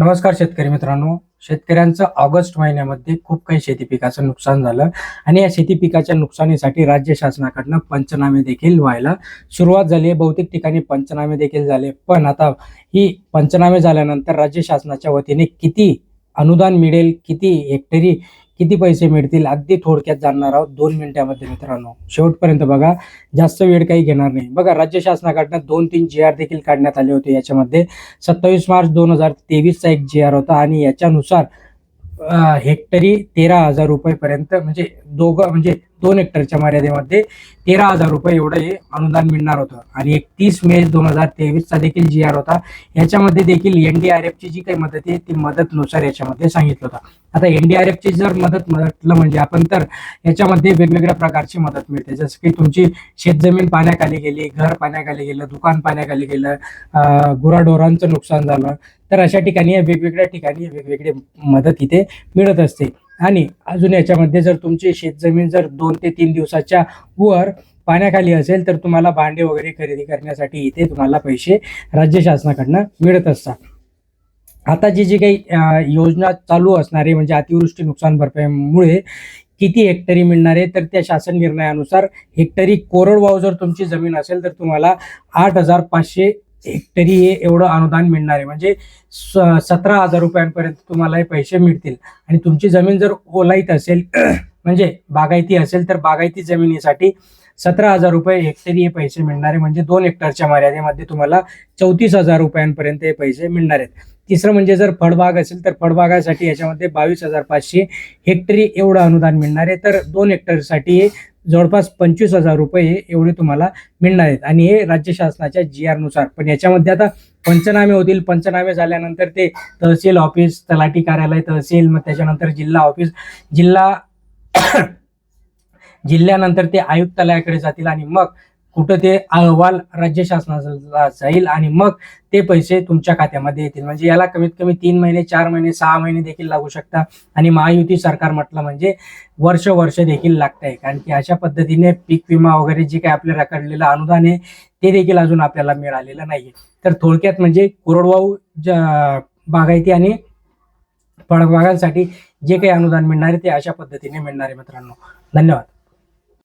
नमस्कार शेतकरी मित्रांनो. शेतकऱ्यांचं ऑगस्ट महिन्यामध्ये खूप काही शेती पिकाचं नुकसान झालं आणि या शेती पिकाच्या नुकसानीसाठी राज्य शासनाकडनं पंचनामे देखील व्हायला सुरुवात झाली आहे. बहुतेक ठिकाणी पंचनामे देखील झाले. पण आता ही पंचनामे झाल्यानंतर राज्य शासनाच्या वतीने किती अनुदान मिळेल किती हेक्टरी किती पैसे मिळतील अगदी थोडक्यात जाणणार आहोत. दोन मिनिटामध्ये मित्रांनो. शेवटपर्यंत बघा जास्त वेळ काही घेणार नाही. बघा राज्य शासनाकडनं दोन तीन जी आर देखील काढण्यात आले होते. याच्यामध्ये सत्तावीस मार्च दोन हजार तेवीसचा एक जी आर होता आणि याच्यानुसार हेक्टरी तेरा हजार रुपयेपर्यंत म्हणजे दोघं म्हणजे दोन हेक्टरच्या मर्यादेमध्ये तेरा हजार रुपये एवढं हे अनुदान मिळणार होतं. आणि एकतीस मे दोन हजार तेवीसचा देखील जी आर होता. याच्यामध्ये देखील एनडीआरएफची जी काही मदत आहे ती मदतनुसार याच्यामध्ये सांगितलं होतं. आता एनडीआरएफची जर मदत म्हटलं म्हणजे आपण तर याच्यामध्ये वेगवेगळ्या प्रकारची मदत मिळते. जसं की तुमची शेतजमीन पाण्याखाली गेली घर पाण्याखाली गेलं दुकान पाण्याखाली गेलं गुराढोरांचं नुकसान झालं तर अशा ठिकाणी वेगवेगळ्या ठिकाणी वेगवेगळी मदत इथे मिळत असते. आणि अजून याच्यामध्ये जर तुमची शेतजमीन जर दोन ते तीन दिवसाच्या वर पाण्याखाली असेल तर तुम्हाला भांडे वगैरे खरेदी करण्यासाठी इथे तुम्हाला पैसे राज्य शासनाकडनं मिळत असतात. आता जी जी काही योजना चालू असणारी म्हणजे अतिवृष्टी नुकसान भरपाईमुळे किती हेक्टरी मिळणार आहे तर त्या शासन निर्णयानुसार हेक्टरी कोरडवाहू जर तुमची जमीन असेल तर तुम्हाला आठ हजार पाचशे हेक्टरी हे एवढं अनुदान मिळणार आहे. म्हणजे सतरा हजार रुपयांपर्यंत तुम्हाला हे पैसे मिळतील. आणि तुमची जमीन जर ओलाईत असेल म्हणजे बागायती असेल तर बागायती जमिनीसाठी सतरा हजार रुपये हेक्टरी हे पैसे मिळणार आहे. म्हणजे दोन हेक्टरच्या मर्यादेमध्ये तुम्हाला चौतीस हजार रुपयांपर्यंत हे पैसे मिळणार आहेत. तिसरं म्हणजे जर फळबाग असेल तर फळबागासाठी याच्यामध्ये बावीस हजार पाचशे हेक्टरी एवढं अनुदान मिळणार आहे. तर दोन हेक्टरसाठी जवळपास पंचवीस हजार रुपये एवढे तुम्हाला मिळणार आहेत. आणि हे राज्य शासनाच्या जी आरनुसार. पण याच्यामध्ये आता पंचनामे होतील. पंचनामे झाल्यानंतर ते तहसील ऑफिस तलाठी कार्यालय तहसील मग त्याच्यानंतर जिल्हा ऑफिस. जिल्हा जिल्ह्यानंतर ते आयुक्तालयाकडे जातील आणि मग कुठं ते अहवाल राज्य शासनाला जाईल आणि मग ते पैसे तुमच्या खात्यामध्ये येतील. म्हणजे याला कमीत कमी तीन महिने चार महिने सहा महिने देखील लागू शकतात आणि महायुती सरकार म्हटलं म्हणजे वर्ष वर्ष देखील लागत आहे कारण की अशा पद्धतीने पीक विमा वगैरे जे काही आपल्याला काढलेलं अनुदान आहे ते देखील अजून आपल्याला मिळालेलं नाहीये. तर थोडक्यात म्हणजे कोरडवाहू ज- बागायती आणि फळबागांसाठी जे काही अनुदान मिळणार आहे ते अशा पद्धतीने मिळणार आहे मित्रांनो. धन्यवाद.